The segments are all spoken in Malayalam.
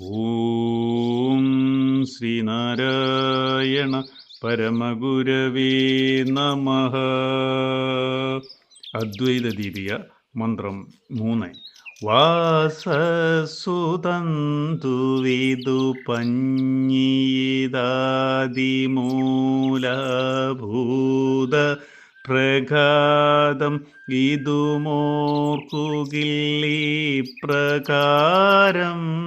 ഓം ശ്രീനാരായണ പരമഗുരവേ നമ അദ്വൈത ദീപിക മന്ത്രം മൂന്ന്। വാസസുതന്തു വിദു പഞ്ഞീതാദിമൂലഭൂത പ്രഘാതം ഇതുമോർക്കുകില്ലി പ്രകാരം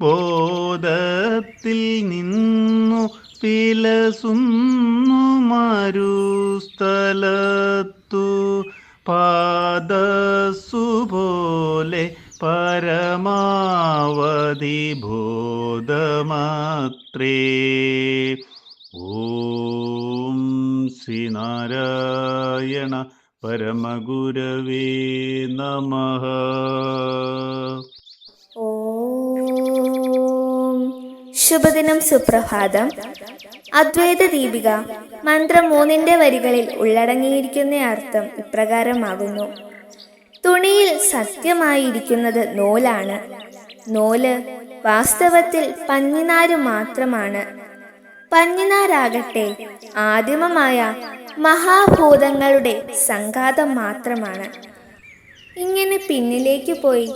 ബോധത്തിൽ നിന്നു വിലസുന്നു മരുസ്ഥലത്തു. പാദസുപോലെ പരമാവധി ബോധമാത്രേ. ഓം ശ്രീനാരായണ പരമഗുരവേ നമഃ. ശുഭദിനം സുപ്രഭാതം. അദ്വൈത ദീപിക മന്ത്രം മൂന്നിന്റെ വരികളിൽ ഉള്ളടങ്ങിയിരിക്കുന്ന അർത്ഥം ഇപ്രകാരമാകുന്നു. തുണിയിൽ സത്യമായിരിക്കുന്നത് നൂലാണ്. നൂൽ വാസ്തവത്തിൽ പഞ്ഞിനാര് മാത്രമാണ്. പഞ്ഞിനാരാകട്ടെ ആദിമമായ മഹാഭൂതങ്ങളുടെ സംഘാതം മാത്രമാണ്. ഇങ്ങനെ പിന്നിലേക്ക് പോയി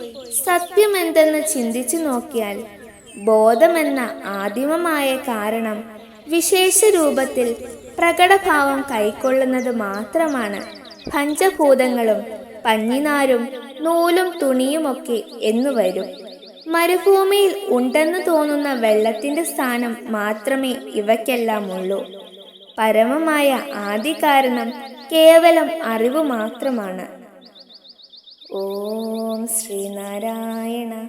സത്യമെന്തെന്ന് ചിന്തിച്ചു നോക്കിയാൽ ബോധമെന്ന ആദിമമായ കാരണം വിശേഷ രൂപത്തിൽ പ്രകടഭാവം കൈക്കൊള്ളുന്നത് മാത്രമാണ്. പഞ്ചഭൂതങ്ങളും പഞ്ഞിനാരും നൂലും തുണിയുമൊക്കെ എന്നു വരും. മരുഭൂമിയിൽ ഉണ്ടെന്ന് തോന്നുന്ന വെള്ളത്തിന്റെ സ്ഥാനം മാത്രമേ ഇവയ്ക്കെല്ലാം ഉള്ളൂ. പരമമായ ആദി കാരണം കേവലം അറിവ് മാത്രമാണ്. ഓം ശ്രീനാരായണ